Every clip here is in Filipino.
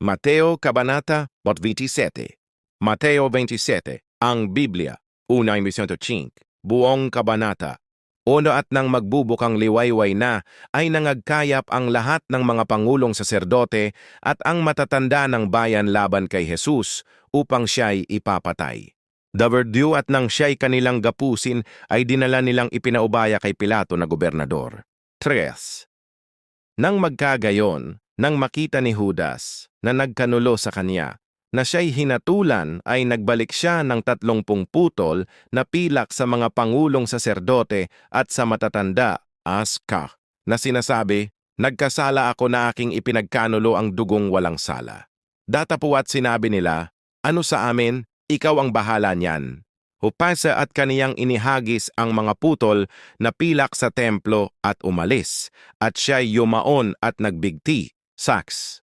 Mateo Kabanata 27 Mateo 27 Ang Biblia, una imbisyon buong kabanata. Uno at nang magbubukang liwayway na ay nangagkayap ang lahat ng mga pangulong saserdote at ang matatanda ng bayan laban kay Jesus upang siya'y ipapatay. Daverdue at nang siya'y kanilang gapusin ay dinala nilang ipinaubaya kay Pilato na gobernador. 3. Nang magkagayon, nang makita ni Judas na nagkanulo sa kanya, na siya'y hinatulan ay nagbalik siya ng tatlongpung putol na pilak sa mga pangulong saserdote at sa matatanda, aska, na sinasabi, Nagkasala ako na aking ipinagkanulo ang dugong walang sala. Datapuat sinabi nila, Ano sa amin? Ikaw ang bahala niyan. Hupasa at kaniyang inihagis ang mga putol na pilak sa templo at umalis, at siya'y yumaon at nagbigti, saks.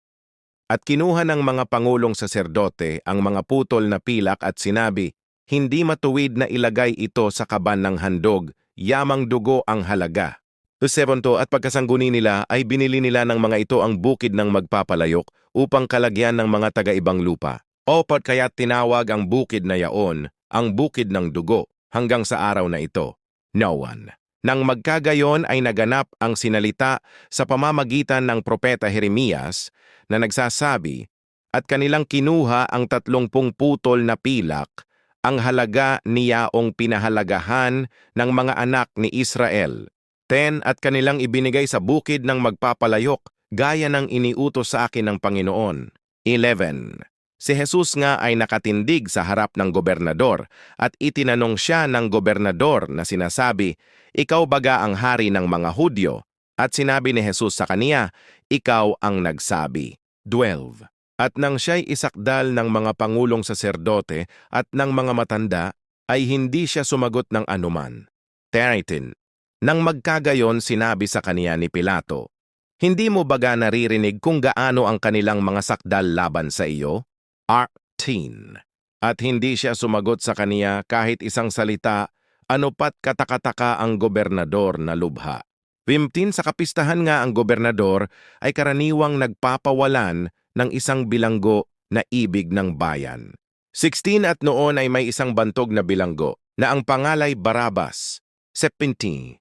At kinuha ng mga pangulong saserdote ang mga putol na pilak at sinabi, hindi matuwid na ilagay ito sa kaban ng handog, yamang dugo ang halaga. Sevento at pagkasangguni nila ay binili nila ng mga ito ang bukid ng magpapalayok upang kalagyan ng mga taga-ibang lupa. Opat kaya tinawag ang bukid na yaon, ang bukid ng dugo, hanggang sa araw na ito. No one. Nang magkagayon ay naganap ang sinalita sa pamamagitan ng propeta Jeremias na nagsasabi, at kanilang kinuha ang tatlongpung putol na pilak, ang halaga niyaong pinahalagahan ng mga anak ni Israel. Ten at kanilang ibinigay sa bukid ng magpapalayok, gaya ng iniutos sa akin ng Panginoon. 11. Si Jesus nga ay nakatindig sa harap ng gobernador at itinanong siya ng gobernador na sinasabi, Ikaw baga ang hari ng mga Hudyo? At sinabi ni Jesus sa kaniya, Ikaw ang nagsabi. 12. At nang siya'y isakdal ng mga pangulong saserdote at ng mga matanda, ay hindi siya sumagot ng anuman. 13. Nang magkagayon sinabi sa kaniya ni Pilato, Hindi mo baga naririnig kung gaano ang kanilang mga sakdal laban sa iyo? 13. At hindi siya sumagot sa kaniya kahit isang salita, anupat katakataka ang gobernador na lubha. 15 sa kapistahan nga ang gobernador ay karaniwang nagpapawalan ng isang bilanggo na ibig ng bayan. 16 at noon ay may isang bantog na bilanggo na ang pangalay Barabas, 17.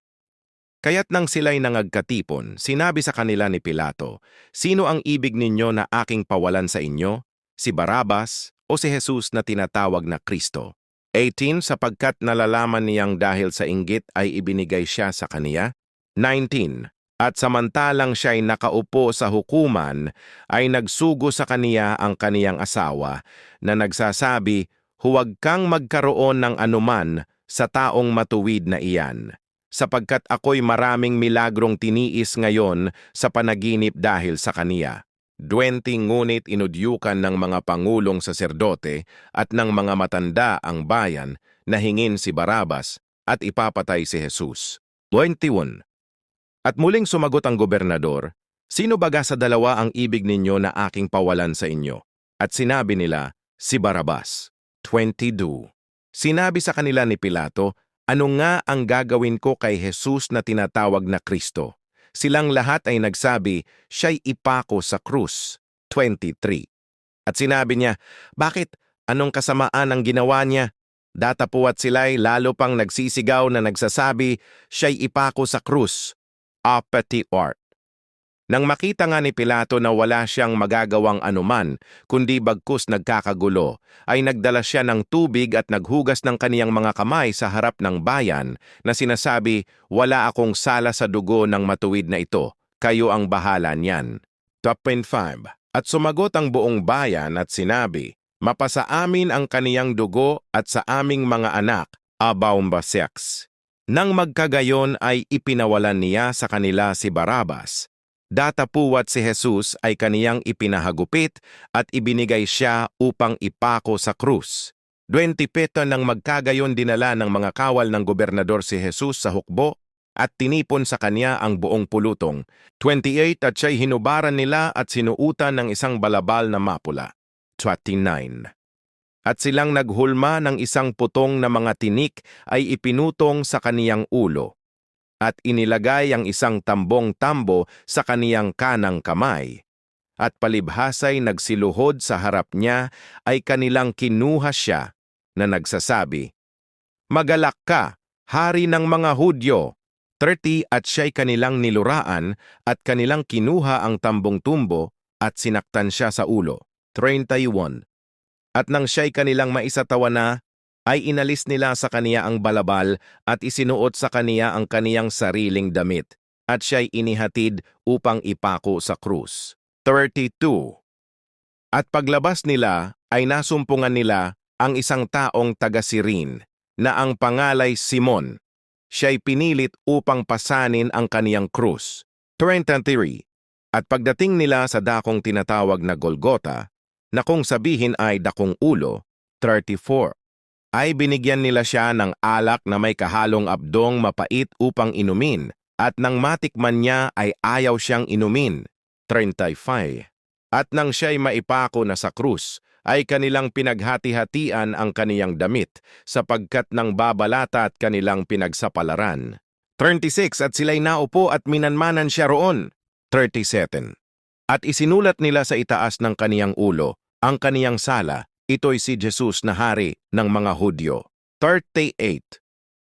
Kaya't nang sila'y nangagkatipon, sinabi sa kanila ni Pilato, Sino ang ibig ninyo na aking pawalan sa inyo? Si Barabas o si Jesus na tinatawag na Kristo? 18 sapagkat nalalaman niyang dahil sa inggit ay ibinigay siya sa kaniya 19. At samantalang siya'y nakaupo sa hukuman, ay nagsugo sa kaniya ang kaniyang asawa na nagsasabi, Huwag kang magkaroon ng anuman sa taong matuwid na iyan, sapagkat ako'y maraming milagrong tiniis ngayon sa panaginip dahil sa kaniya. 20 ngunit inudyukan ng mga pangulong saserdote at ng mga matanda ang bayan na hingin si Barabas at ipapatay si Jesus. 21. At muling sumagot ang gobernador, Sino baga sa dalawa ang ibig ninyo na aking pawalan sa inyo? At sinabi nila, si Barabas. 22. Sinabi sa kanila ni Pilato, Ano nga ang gagawin ko kay Jesus na tinatawag na Kristo? Silang lahat ay nagsabi, siya'y ipako sa krus. 23. At sinabi niya, Bakit? Anong kasamaan ang ginawa niya? Datapuat sila'y lalo pang nagsisigaw na nagsasabi, siya'y ipako sa krus a petit art. Nang makita nga ni Pilato na wala siyang magagawang anuman, kundi bagkus nagkakagulo, ay nagdala siya ng tubig at naghugas ng kaniyang mga kamay sa harap ng bayan na sinasabi, wala akong sala sa dugo ng matuwid na ito, kayo ang bahala niyan. Top 5. At sumagot ang buong bayan at sinabi, mapasa amin ang kaniyang dugo at sa aming mga anak, abaumbasex. Nang magkagayon ay ipinawalan niya sa kanila si Barabas. Datapuwat si Jesus ay kaniyang ipinahagupit at ibinigay siya upang ipako sa krus. 27 nang magkagayon dinala ng mga kawal ng gobernador si Jesus sa hukbo at tinipon sa kanya ang buong pulutong. 28 at siya'y hinubaran nila at sinuutan ng isang balabal na mapula. 29 at silang naghulma ng isang putong na mga tinik ay ipinutong sa kaniyang ulo, at inilagay ang isang tambong-tambo sa kaniyang kanang kamay. at palibhasay nagsiluhod sa harap niya ay kanilang kinuha siya na nagsasabi, Magalak ka, hari ng mga Hudyo. 30 at siya'y kanilang niluraan at kanilang kinuha ang tambong tumbo at sinaktan siya sa ulo. 31. At nang siya'y kanilang maisatawa na, ay inalis nila sa kaniya ang balabal at isinuot sa kaniya ang kaniyang sariling damit at siya'y inihatid upang ipako sa krus. 32. At paglabas nila ay nasumpungan nila ang isang taong taga-Sirin na ang pangalay Simon. Siya'y pinilit upang pasanin ang kaniyang krus. 23. At pagdating nila sa dakong tinatawag na Golgota, na kung sabihin ay dakong ulo, 34, ay binigyan nila siya ng alak na may kahalong abdong mapait upang inumin at nang matikman niya ay ayaw siyang inumin, 35. At nang siya'y maipako na sa krus, ay kanilang pinaghati-hatian ang kaniyang damit sapagkat nang babalata at kanilang pinagsapalaran. 36 At sila'y naupo at minanmanan siya roon. 37. At isinulat nila sa itaas ng kaniyang ulo ang kaniyang sala, ito'y si Jesus na hari ng mga Hudyo. 38.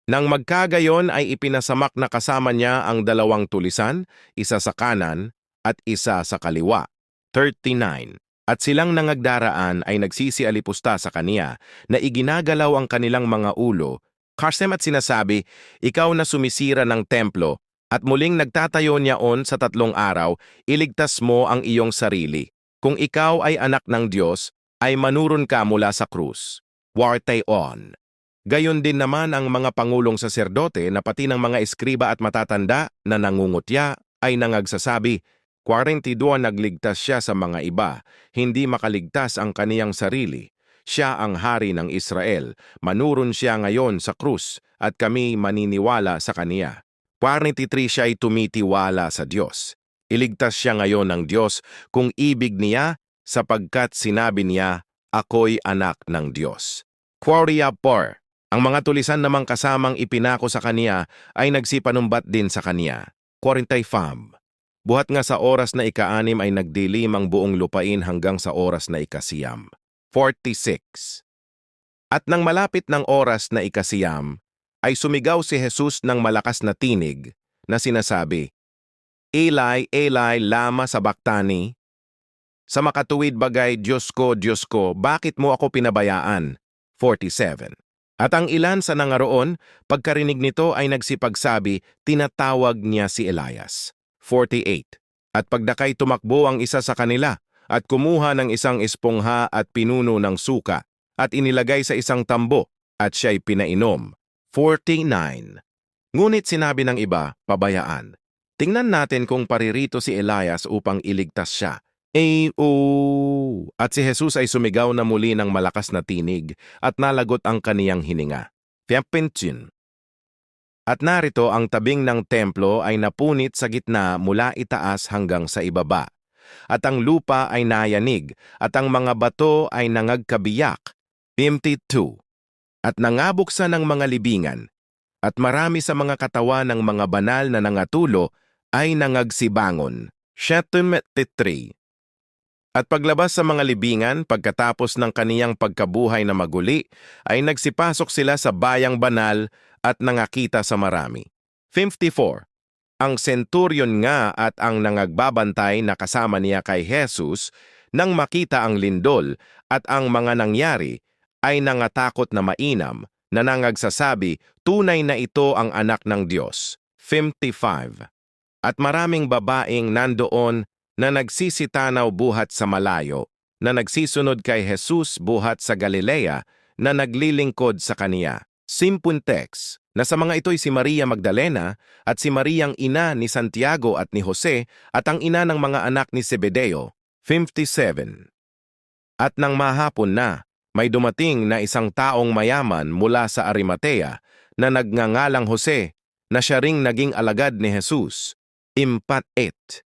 Nang magkagayon ay ipinasamak na kasama niya ang dalawang tulisan, isa sa kanan at isa sa kaliwa. 39. At silang nangagdaraan ay nagsisialipusta sa kaniya na iginagalaw ang kanilang mga ulo, Karsem at sinasabi, Ikaw na sumisira ng templo at muling nagtatayo niyaon sa tatlong araw, iligtas mo ang iyong sarili. Kung ikaw ay anak ng Diyos, ay manuron ka mula sa krus. Warte on. Gayon din naman ang mga pangulong saserdote na pati ng mga eskriba at matatanda na nangungutya ay nangagsasabi, 42 nagligtas siya sa mga iba, hindi makaligtas ang kaniyang sarili. Siya ang hari ng Israel, manuron siya ngayon sa krus at kami maniniwala sa kaniya. 43 siya ay tumitiwala sa Diyos. Iligtas siya ngayon ng Diyos kung ibig niya sapagkat sinabi niya, ako'y anak ng Diyos. 44. Ang mga tulisan namang kasamang ipinako sa kaniya ay nagsipanumbat din sa kaniya. 45. Buhat nga sa oras na ikaanim ay nagdilim ang buong lupain hanggang sa oras na ikasiyam. 46. At nang malapit ng oras na ikasiyam, ay sumigaw si Jesus ng malakas na tinig na sinasabi, Eli, Eli, lama sabaktani? Sa makatuwid bagay, Diyos ko, Diyos ko, bakit mo ako pinabayaan? 47. At ang ilan sa nangaroon, pagkarinig nito ay nagsipagsabi, tinatawag niya si Elias. 48. At pagdakay tumakbo ang isa sa kanila, at kumuha ng isang espongha at pinuno ng suka, at inilagay sa isang tambo, at siya'y pinainom. 49. Ngunit sinabi ng iba, pabayaan. Tingnan natin kung paririto si Elias upang iligtas siya. Oh. At si Jesus ay sumigaw na muli ng malakas na tinig at nalagot ang kaniyang hininga. Fiampintin. At narito ang tabing ng templo ay napunit sa gitna mula itaas hanggang sa ibaba. At ang lupa ay nayanig at ang mga bato ay nangagkabiyak. 52. At nangabuksan ng mga libingan at marami sa mga katawan ng mga banal na nangatulo ay nangagsibangon. 73. At paglabas sa mga libingan, pagkatapos ng kaniyang pagkabuhay na maguli, ay nagsipasok sila sa bayang banal at nangakita sa marami. 54. Ang centurion nga at ang nangagbabantay na kasama niya kay Jesus nang makita ang lindol at ang mga nangyari ay nangatakot na mainam na nangagsasabi tunay na ito ang anak ng Diyos. 55. At maraming babaeng nandoon na nagsisitanaw buhat sa malayo, na nagsisunod kay Jesus buhat sa Galilea, na naglilingkod sa kaniya. Simpun text, na sa mga ito'y si Maria Magdalena at si Mariang ina ni Santiago at ni Jose at ang ina ng mga anak ni Zebedeo. 57. At nang mahapon na, may dumating na isang taong mayaman mula sa Arimatea na nagngangalang Jose na siya ring naging alagad ni Jesus. Impat et.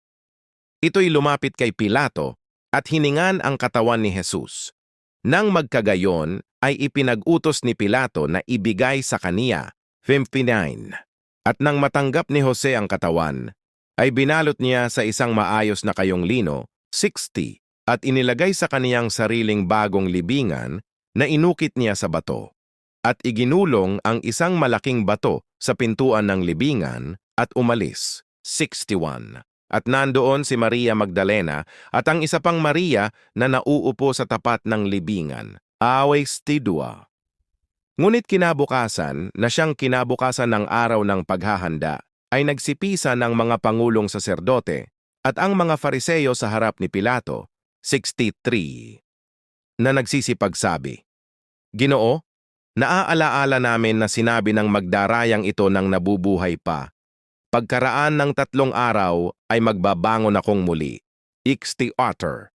Ito'y lumapit kay Pilato at hiningan ang katawan ni Jesus. Nang magkagayon ay ipinag-utos ni Pilato na ibigay sa kaniya 59. At nang matanggap ni Jose ang katawan, ay binalot niya sa isang maayos na kayong lino 60, at inilagay sa kaniyang sariling bagong libingan na inukit niya sa bato. At iginulong ang isang malaking bato sa pintuan ng libingan at umalis. 61. At nandoon si Maria Magdalena at ang isa pang Maria na nauupo sa tapat ng libingan. Awes tidua. Ngunit kinabukasan na siyang kinabukasan ng araw ng paghahanda ay nagsipisa ng mga pangulong saserdote at ang mga fariseyo sa harap ni Pilato, 63, na nagsisipagsabi, Ginoo, naaalaala namin na sinabi ng magdarayang ito ng nabubuhay pa. Pagkaraan ng tatlong araw ay magbabangon akong muli. Ixti Otter.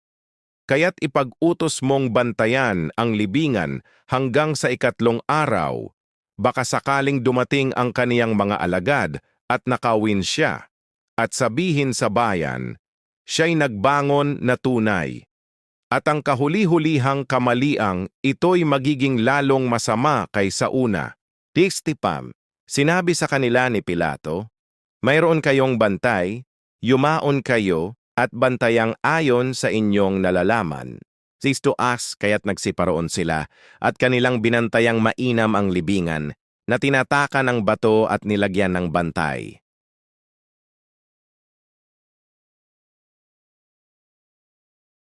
Kaya't ipag-utos mong bantayan ang libingan hanggang sa ikatlong araw. Baka sakaling dumating ang kaniyang mga alagad at nakawin siya. At sabihin sa bayan, siya'y nagbangon na tunay. At ang kahuli-hulihang kamaliang ito'y magiging lalong masama kaysa una. Tistipam, sinabi sa kanila ni Pilato, Mayroon kayong bantay, yumaon kayo, at bantayang ayon sa inyong nalalaman. Sisto as kaya't nagsiparoon sila, at kanilang binantayang mainam ang libingan, na tinataka ng bato at nilagyan ng bantay.